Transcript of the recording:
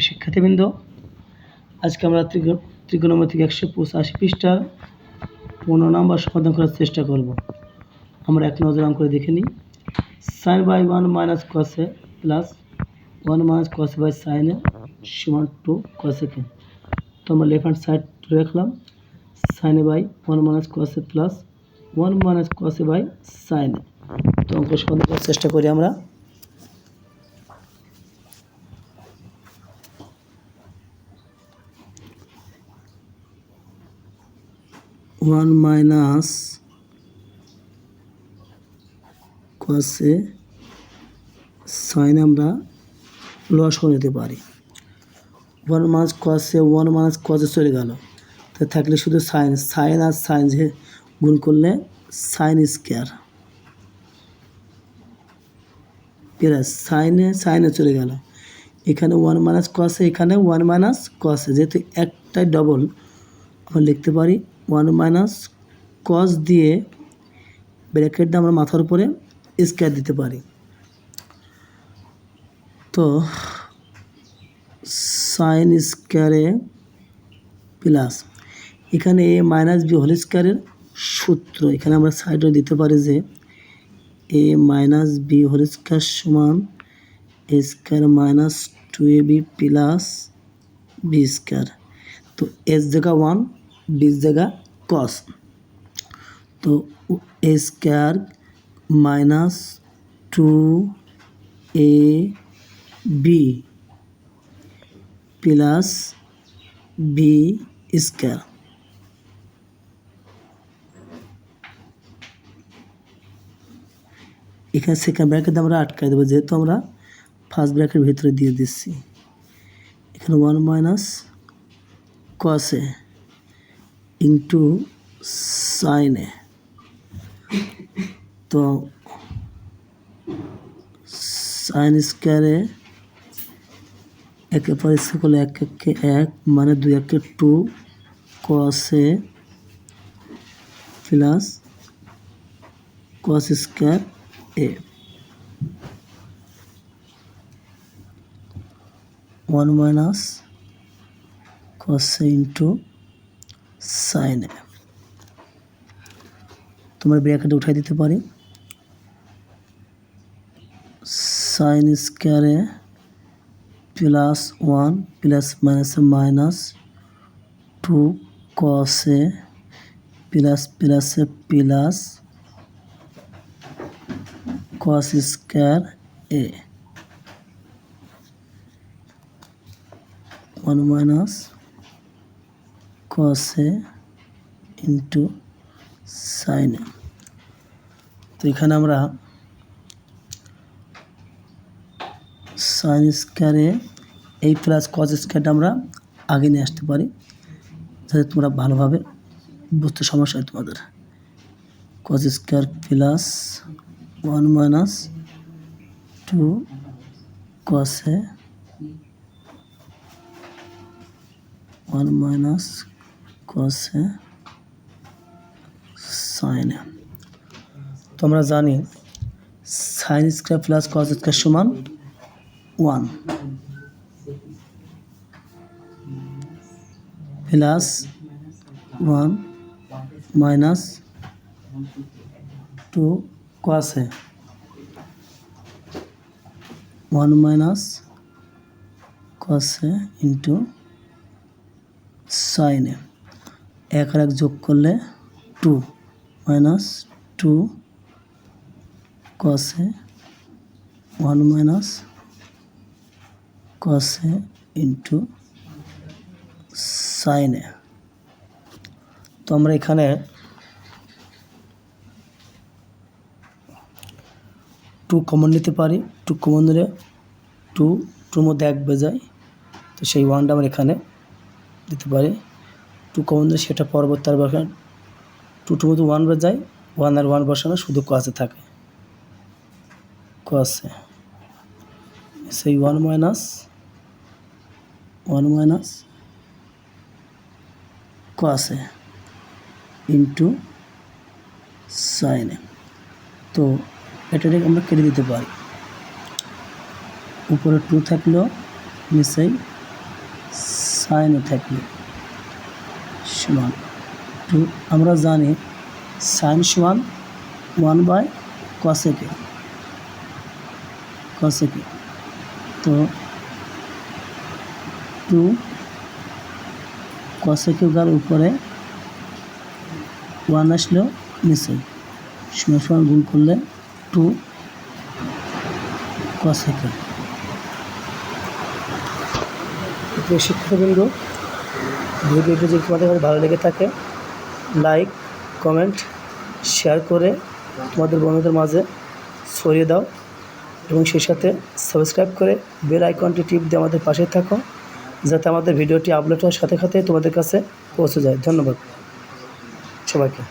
শিক্ষার্থীবৃন্দ, আজকে আমরা ত্রিকো- ত্রিকোণমিতিক একশো পঁচাশি পৃষ্ঠার পনেরো নম্বর সমাধান করার চেষ্টা করব। আমরা এক নজর করে দেখে নিই। সাইন বাই ওয়ান মাইনাস কসে প্লাস ওয়ান মাইনাস কসে বাই সাইনে সমান টু কসেকে তো আমরা লেফট হ্যান্ড সাইড রাখলাম। সাইনে বাই ওয়ান মাইনাস কসে প্লাস ওয়ান মাইনাস কসে বাই সাইনে তো অঙ্ক সমাধান করার চেষ্টা করি আমরা। ওয়ান মাইনাস কসে সাইন আমরা লস করে নিতে পারি। ওয়ান মাইনাস কসে ওয়ান মাইনাস কসে চলে গেল। তা থাকলে শুধু সাইন সাইন আর সাইন যে গুণ করলে সাইন স্কোয়ার প্লাস সাইনে সাইনে চলে গেল। এখানে ওয়ান মাইনাস কসে এখানে ওয়ান মাইনাস কসে যেহেতু একটাই ডবল আমরা লিখতে পারি ওয়ান মাইনাস কস দিয়ে ব্র্যাকেট আমরা মাথার উপরে স্কোয়ার দিতে পারি। তো সাইন স্কোয়ারে প্লাস, এখানে এ মাইনাস বি হোল স্কোয়ারের সূত্র, এখানে আমরা সাইডে দিতে পারি যে A minus B whole square সমান A square minus two A B plus B square. তো এস জায়গা ওয়ান বিশ জায়গা কস তো A square minus two A B plus B square এখানে সেকেন্ড ব্র্যাকেট আমরা আটকাই দেবো, যেহেতু আমরা ফার্স্ট ব্র্যাকেট ভিতরে দিয়ে দিচ্ছি। এখানে ওয়ান মাইনাস কসে ইন্টু সাইনে তো সাইন স্কোয়ারে একের পর স্কোয়ার করলে এক, একে এক মানে দুই, একে টু কসে প্লাস কস স্কোয়ার এ ওয়ান মাইনাস কসে ইন্টু সাইনে। তোমার ব্র্যাকেটে উঠাই দিতে পারি। সাইন স্কোয়ারে প্লাস ওয়ান, প্লাস মাইনাসে মাইনাস টু কসে প্লাস প্লাসে প্লাস কস স্কোয়ার এ। ওয়ান মাইনাস কসে ইন্টু সাইনে তো এখানে আমরা সাইন স্কোয়ারে এই প্লাস কস স্কোয়ারটা আমরা আগে নিয়ে আসতে পারি, যাতে তোমরা ভালোভাবে বুঝতে সমস্যা হয় তোমাদের। Cos square plus one minus two কসে one minus কসে সাইনে তো আমরা জানি sine square plus cos square সমান one plus one minus two কসে one minus কসে ইন্টু সাইনে এক আর এক যোগ করলে টু মাইনাস টু কসে ওয়ান মাইনাস কসে ইন্টু সাইনে তো আমরা এখানে টু কমন নিতে পারি। টু কমন নিলে টু টুর মধ্যে এক বেজায়। তো সেই ওয়ানটা আমরা এখানে দিতে পারি। টু কমন সেটা পরবর্তী আর বসান টু টুর মধ্যে ওয়ান বেজায় ওয়ান আর ওয়ান বসানো শুধু কসে থাকে। কসে সেই ওয়ান মাইনাস ওয়ান মাইনাস কসে ইন্টু সাইনে তো এটাকে আমরা কেটে দিতে পারি। উপরে টু থাকলেও নিচেই সাইনে থাকলে। সমান টু আমরা জানি সাইন সমান ওয়ান বাই কসেকে কসেকে তো টু কসেকে গার উপরে ওয়ান আসলেও নিচে সমান সমান গুণ করলে টু কসেকে প্রিয় শিক্ষাবৃন্দ ভিডিওটি যদি তোমাদের ভালো লেগে থাকে লাইক কমেন্ট শেয়ার করে তোমাদের বন্ধুদের মাঝে ছড়িয়ে দাও এবং সেই সাথে সাবস্ক্রাইব করে বেল আইকনটি টিপ দিয়ে আমাদের পাশে থাকো, যাতে আমাদের ভিডিওটি আপলোড হওয়ার সাথে সাথে তোমাদের কাছে পৌঁছে যায়। ধন্যবাদ সবাইকে।